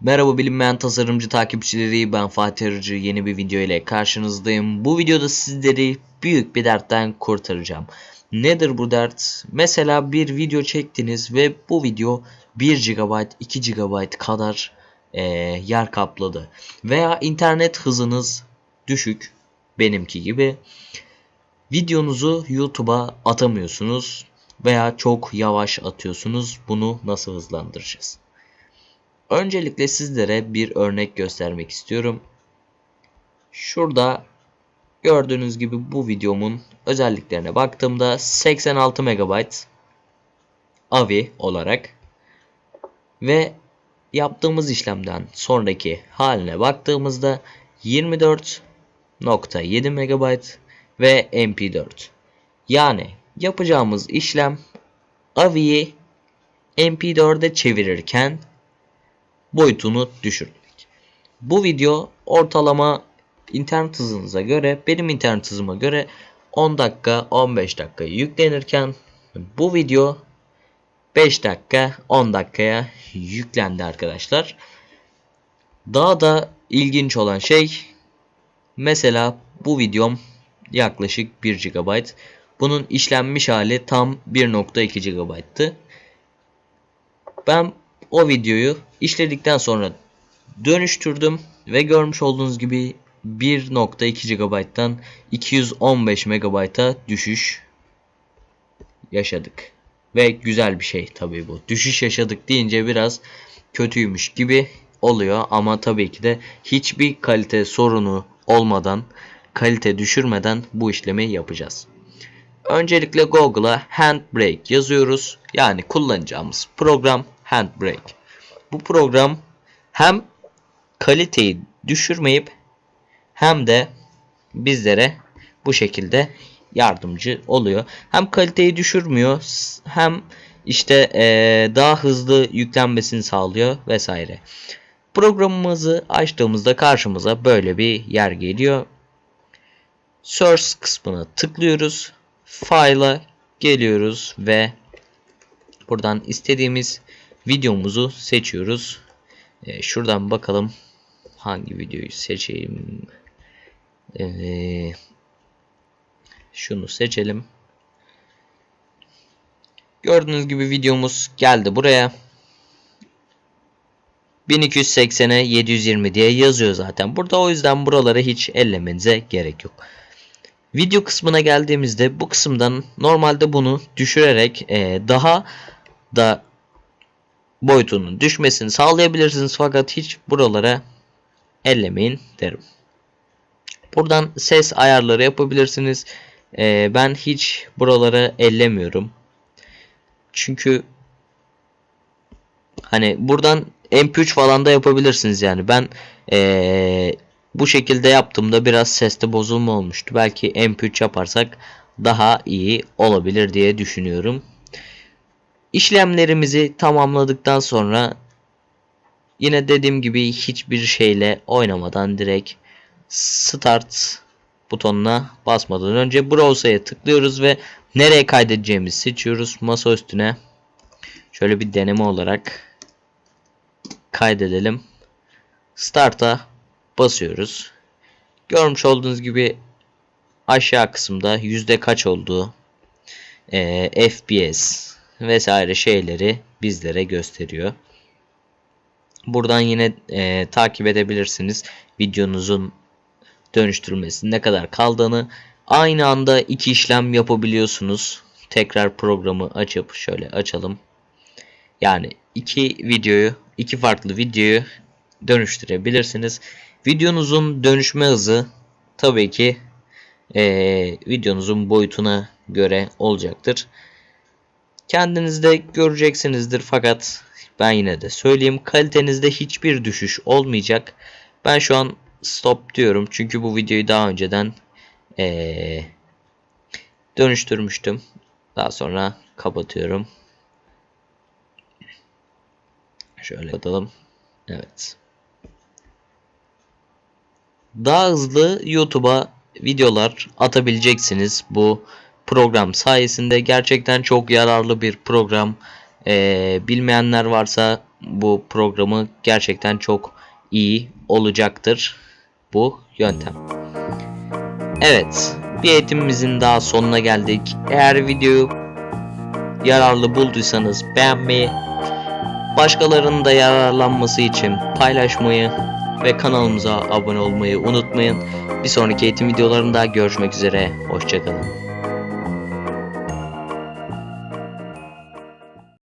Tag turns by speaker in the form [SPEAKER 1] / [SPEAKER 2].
[SPEAKER 1] Merhaba bilinmeyen tasarımcı takipçileri ben Fatih Arıcı yeni bir video ile karşınızdayım. Bu videoda sizleri büyük bir dertten kurtaracağım. Nedir bu dert? Mesela bir video çektiniz ve bu video 1 GB 2 GB kadar eee, yer kapladı. Veya internet hızınız düşük benimki gibi. Videonuzu YouTube'a atamıyorsunuz veya çok yavaş atıyorsunuz. Bunu nasıl hızlandıracağız? Öncelikle sizlere bir örnek göstermek istiyorum. Şurada gördüğünüz gibi bu videomun özelliklerine baktığımda 86 MB AVI olarak ve yaptığımız işlemden sonraki haline baktığımızda 24.7 MB ve MP4. Yani yapacağımız işlem AVI'yi MP4'e çevirirken boyutunu düşürmek. Bu video ortalama internet hızınıza göre benim internet hızıma göre 10 dakika 15 dakika yüklenirken bu video 5 dakika 10 dakikaya yüklendi arkadaşlar. Daha da ilginç olan şey mesela bu videom yaklaşık 1 GB. Bunun işlenmiş hali tam 1.2 GB'tı. Ben o videoyu işledikten sonra dönüştürdüm ve görmüş olduğunuz gibi 1.2 GB'dan 215 MB'a düşüş yaşadık. Ve güzel bir şey tabii bu. Düşüş yaşadık deyince biraz kötüymüş gibi oluyor ama tabii ki de hiçbir kalite sorunu olmadan, kalite düşürmeden bu işlemi yapacağız. Öncelikle Google'a Handbrake yazıyoruz. Yani kullanacağımız program Handbrake. Bu program hem kaliteyi düşürmeyip hem de bizlere bu şekilde yardımcı oluyor. Hem kaliteyi düşürmüyor hem işte eee, daha hızlı yüklenmesini sağlıyor vesaire. Programımızı açtığımızda karşımıza böyle bir yer geliyor. Source kısmına tıklıyoruz. File'a geliyoruz ve buradan istediğimiz videomuzu seçiyoruz. Ee, şuradan bakalım hangi videoyu seçeyim. Ee, şunu seçelim. Gördüğünüz gibi videomuz geldi buraya. 1280'e 720 diye yazıyor zaten. Burada o yüzden buraları hiç ellemenize gerek yok. Video kısmına geldiğimizde bu kısımdan normalde bunu düşürerek e, daha da boyutunun düşmesini sağlayabilirsiniz fakat hiç buralara ellemeyin derim. Buradan ses ayarları yapabilirsiniz. E, ben hiç buraları ellemiyorum. Çünkü hani buradan MP3 falan da yapabilirsiniz yani. Ben eee, bu şekilde yaptığımda biraz seste bozulma olmuştu. Belki MP3 yaparsak daha iyi olabilir diye düşünüyorum. İşlemlerimizi tamamladıktan sonra yine dediğim gibi hiçbir şeyle oynamadan direkt Start butonuna basmadan önce Browser'e tıklıyoruz ve nereye kaydedeceğimizi seçiyoruz. Masa üstüne şöyle bir deneme olarak kaydedelim. Start'a basıyoruz. Görmüş olduğunuz gibi aşağı kısımda yüzde kaç olduğu e, FPS vesaire şeyleri bizlere gösteriyor. Buradan yine e, takip edebilirsiniz videonuzun dönüştürülmesi ne kadar kaldığını. Aynı anda iki işlem yapabiliyorsunuz. Tekrar programı açıp şöyle açalım. Yani iki videoyu, iki farklı videoyu dönüştürebilirsiniz. Videonuzun dönüşme hızı tabii ki eee, videonuzun boyutuna göre olacaktır. Kendiniz de göreceksinizdir fakat ben yine de söyleyeyim kalitenizde hiçbir düşüş olmayacak. Ben şu an stop diyorum çünkü bu videoyu daha önceden eee, dönüştürmüştüm. Daha sonra kapatıyorum. Şöyle kapatalım. Evet. Daha hızlı YouTube'a videolar atabileceksiniz bu program sayesinde. Gerçekten çok yararlı bir program. Ee, bilmeyenler varsa bu programı gerçekten çok iyi olacaktır bu yöntem. Evet, bir eğitimimizin daha sonuna geldik. Eğer videoyu yararlı bulduysanız beğenmeyi, başkalarının da yararlanması için paylaşmayı ve kanalımıza abone olmayı unutmayın. Bir sonraki eğitim videolarında görüşmek üzere. Hoşçakalın.